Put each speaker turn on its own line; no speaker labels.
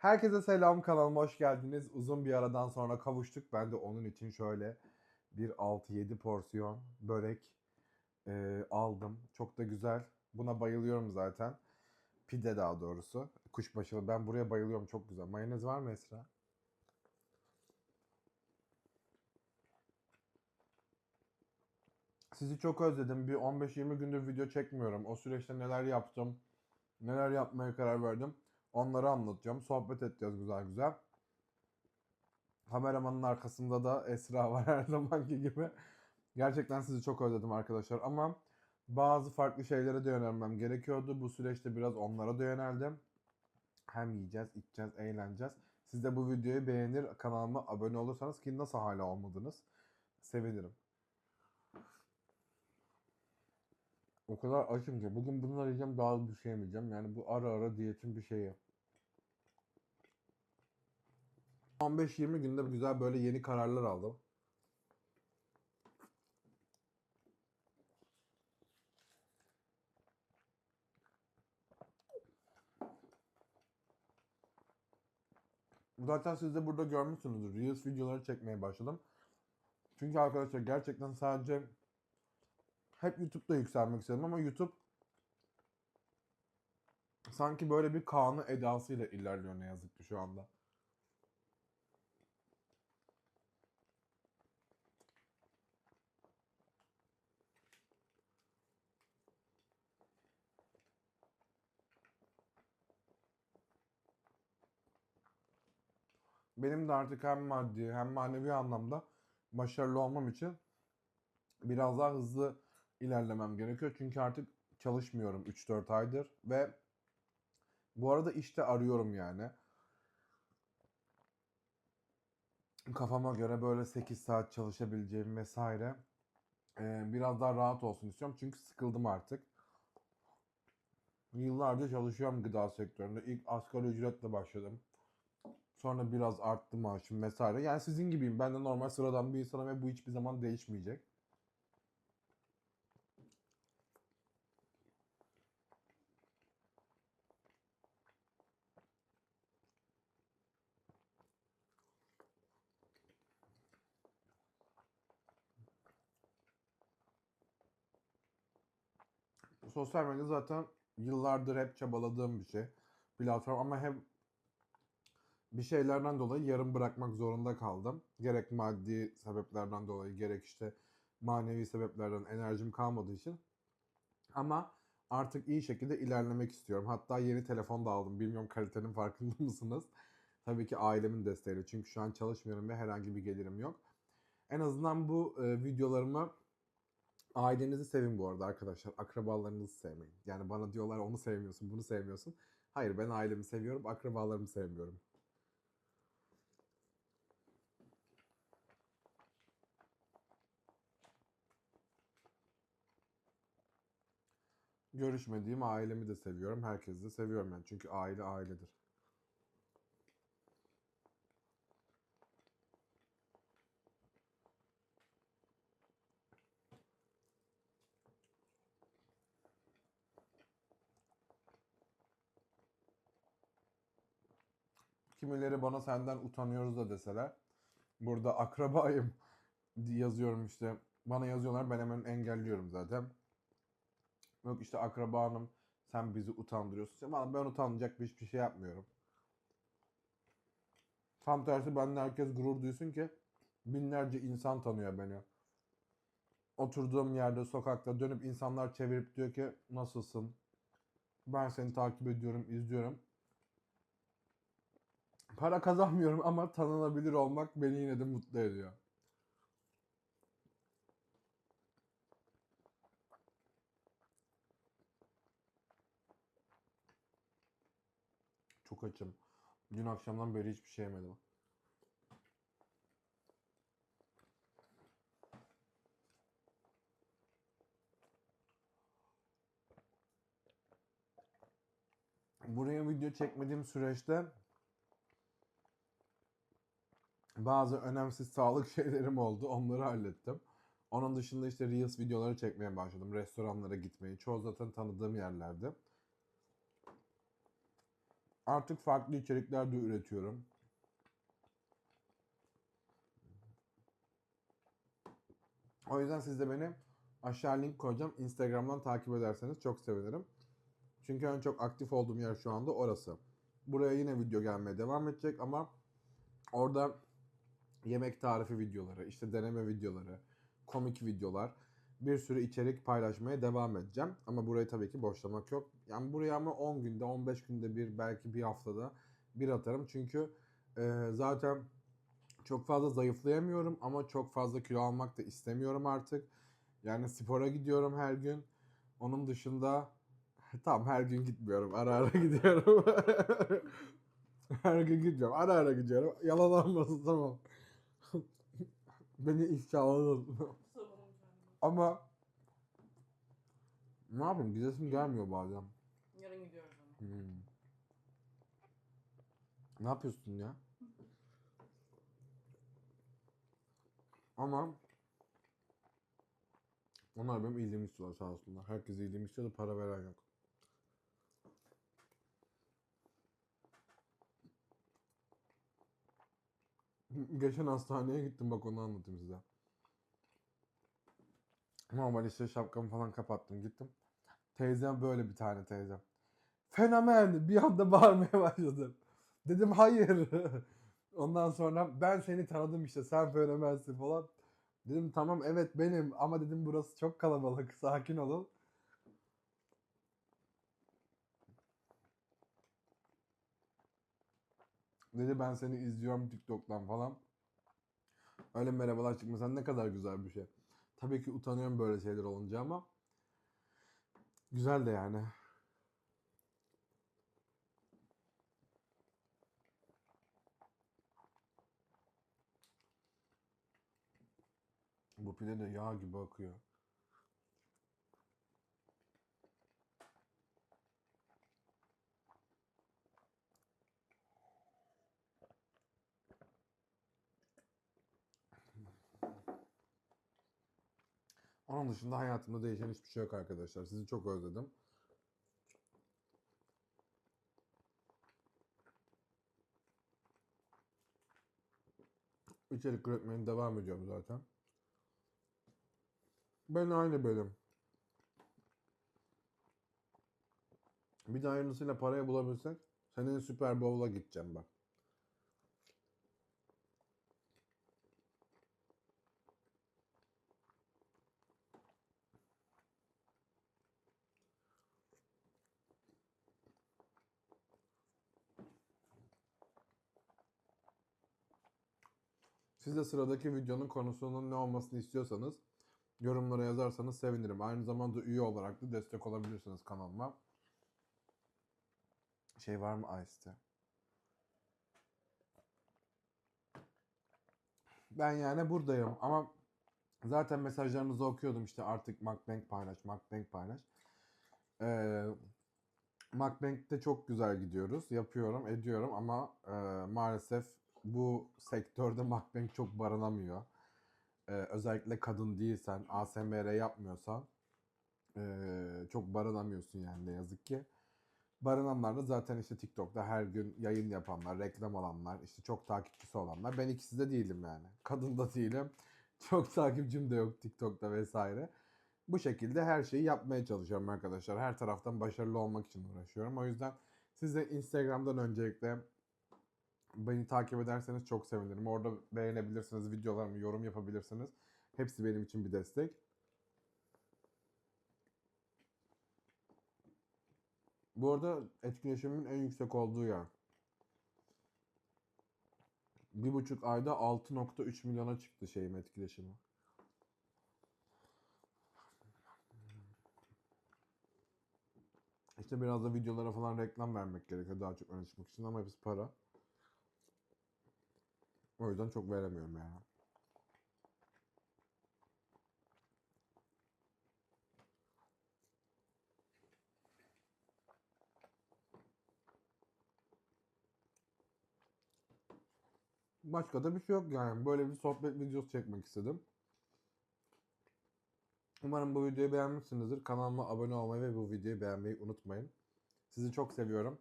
Herkese selam kanalıma hoş geldiniz. Uzun bir aradan sonra kavuştuk. Ben de onun için şöyle bir 6-7 porsiyon börek e, aldım. Çok da güzel. Buna bayılıyorum zaten. Pide daha doğrusu. Kuşbaşılı. Ben buraya bayılıyorum. Çok güzel. Mayonez var mı Esra? Sizi çok özledim. Bir 15-20 gündür video çekmiyorum. O süreçte neler yaptım, neler yapmaya karar verdim. Onları anlatacağım. Sohbet edeceğiz güzel güzel. Kameramanın arkasında da Esra var her zamanki gibi. Gerçekten sizi çok özledim arkadaşlar ama bazı farklı şeylere de yönelmem gerekiyordu. Bu süreçte biraz onlara da yöneldim. Hem yiyeceğiz, içeceğiz, eğleneceğiz. Siz de bu videoyu beğenir, kanalıma abone olursanız ki nasıl hala olmadınız sevinirim. O kadar açım ki bugün bunları yiyeceğim daha bir şey yemeyeceğim. Yani bu ara ara diyetin bir şeyi. 15-20 günde güzel böyle yeni kararlar aldım. Zaten siz de burada görmüşsünüzdür. Reels videoları çekmeye başladım. Çünkü arkadaşlar gerçekten sadece hep YouTube'da yükselmek istedim ama YouTube sanki böyle bir kanı edasıyla ilerliyor ne yazık ki şu anda. Benim de artık hem maddi hem manevi anlamda başarılı olmam için biraz daha hızlı ilerlemem gerekiyor. Çünkü artık çalışmıyorum 3-4 aydır ve bu arada işte arıyorum yani. Kafama göre böyle 8 saat çalışabileceğim vesaire. Ee, biraz daha rahat olsun istiyorum çünkü sıkıldım artık. Yıllarca çalışıyorum gıda sektöründe. İlk asgari ücretle başladım. Sonra biraz arttı maaşım vesaire. Yani sizin gibiyim. Ben de normal sıradan bir insanım ve bu hiçbir zaman değişmeyecek. Sosyal medya zaten yıllardır hep çabaladığım bir şey. Platform ama hep bir şeylerden dolayı yarım bırakmak zorunda kaldım. Gerek maddi sebeplerden dolayı gerek işte manevi sebeplerden enerjim kalmadığı için. Ama artık iyi şekilde ilerlemek istiyorum. Hatta yeni telefon da aldım. Bilmiyorum kalitenin farkında mısınız? Tabii ki ailemin desteğiyle. Çünkü şu an çalışmıyorum ve herhangi bir gelirim yok. En azından bu e, videolarımı ailenizi sevin bu arada arkadaşlar. Akrabalarınızı sevmeyin. Yani bana diyorlar onu sevmiyorsun, bunu sevmiyorsun. Hayır ben ailemi seviyorum, akrabalarımı sevmiyorum. Görüşmediğim ailemi de seviyorum. Herkesi de seviyorum yani. Çünkü aile ailedir. Kimileri bana senden utanıyoruz da deseler. Burada akrabayım yazıyorum işte. Bana yazıyorlar ben hemen engelliyorum zaten. Yok işte akrabanım sen bizi utandırıyorsun. Valla ben utanacak bir hiçbir şey yapmıyorum. Tam tersi benden herkes gurur duysun ki binlerce insan tanıyor beni. Oturduğum yerde sokakta dönüp insanlar çevirip diyor ki nasılsın? Ben seni takip ediyorum, izliyorum. Para kazanmıyorum ama tanınabilir olmak beni yine de mutlu ediyor. Çok açım. Dün akşamdan beri hiçbir şey yemedim. Buraya video çekmediğim süreçte bazı önemsiz sağlık şeylerim oldu. Onları hallettim. Onun dışında işte Reels videoları çekmeye başladım. Restoranlara gitmeyi. Çoğu zaten tanıdığım yerlerde. Artık farklı içerikler de üretiyorum. O yüzden siz de beni aşağı link koyacağım. Instagram'dan takip ederseniz çok sevinirim. Çünkü en çok aktif olduğum yer şu anda orası. Buraya yine video gelmeye devam edecek ama orada yemek tarifi videoları, işte deneme videoları, komik videolar, bir sürü içerik paylaşmaya devam edeceğim. Ama burayı tabii ki boşlamak yok. Yani buraya ama 10 günde, 15 günde bir, belki bir haftada bir atarım. Çünkü e, zaten çok fazla zayıflayamıyorum ama çok fazla kilo almak da istemiyorum artık. Yani spora gidiyorum her gün. Onun dışında tam her gün gitmiyorum. Ara ara gidiyorum. her gün gitmiyorum. Ara ara gidiyorum. Yalan olmasın tamam. Beni.
Savunum kendimi.
ama ne yapayım gidesim gelmiyor bazen.
Yarın gidiyoruz ama.
Hmm. Ne yapıyorsun ya? Ama onlar benim iyiliğimi istiyorlar sağ olsunlar. Herkes iyiliğimi istiyor da para veren yok. Geçen hastaneye gittim bak onu anlatayım size. Normal işte şapkamı falan kapattım gittim. Teyzem böyle bir tane teyzem. Fenomen bir anda bağırmaya başladım. Dedim hayır. Ondan sonra ben seni tanıdım işte sen fenomensin falan. Dedim tamam evet benim ama dedim burası çok kalabalık sakin olun. Dedi ben seni izliyorum TikTok'tan falan. Öyle merhabalar çıkmasan ne kadar güzel bir şey. Tabii ki utanıyorum böyle şeyler olunca ama güzel de yani. Bu pide de yağ gibi akıyor. Onun dışında hayatımda değişen hiçbir şey yok arkadaşlar. Sizi çok özledim. İçerik üretmeye devam ediyorum zaten. Ben aynı bölüm. Bir de hayırlısıyla parayı bulabilsek senin Super Bowl'a gideceğim bak. Siz de sıradaki videonun konusunun ne olmasını istiyorsanız yorumlara yazarsanız sevinirim. Aynı zamanda üye olarak da destek olabilirsiniz kanalıma. Şey var mı Ice'te? Ben yani buradayım ama zaten mesajlarınızı okuyordum işte artık Macbank paylaş, Macbank paylaş. Ee, Macbank'te çok güzel gidiyoruz. Yapıyorum, ediyorum ama e, maalesef bu sektörde Macbank çok barınamıyor. Ee, özellikle kadın değilsen, ASMR yapmıyorsan e, çok barınamıyorsun yani ne yazık ki. Barınanlar da zaten işte TikTok'ta her gün yayın yapanlar, reklam alanlar, işte çok takipçisi olanlar. Ben ikisi de değilim yani. Kadın da değilim. Çok takipçim de yok TikTok'ta vesaire. Bu şekilde her şeyi yapmaya çalışıyorum arkadaşlar. Her taraftan başarılı olmak için uğraşıyorum. O yüzden siz de Instagram'dan öncelikle beni takip ederseniz çok sevinirim. Orada beğenebilirsiniz, videolarımı yorum yapabilirsiniz. Hepsi benim için bir destek. Bu arada etkileşimin en yüksek olduğu yer. Bir buçuk ayda 6.3 milyona çıktı şeyim etkileşimi. İşte biraz da videolara falan reklam vermek gerekiyor daha çok öne çıkmak için ama hepsi para. O yüzden çok veremiyorum yani. Başka da bir şey yok yani. Böyle bir sohbet videosu çekmek istedim. Umarım bu videoyu beğenmişsinizdir. Kanalıma abone olmayı ve bu videoyu beğenmeyi unutmayın. Sizi çok seviyorum.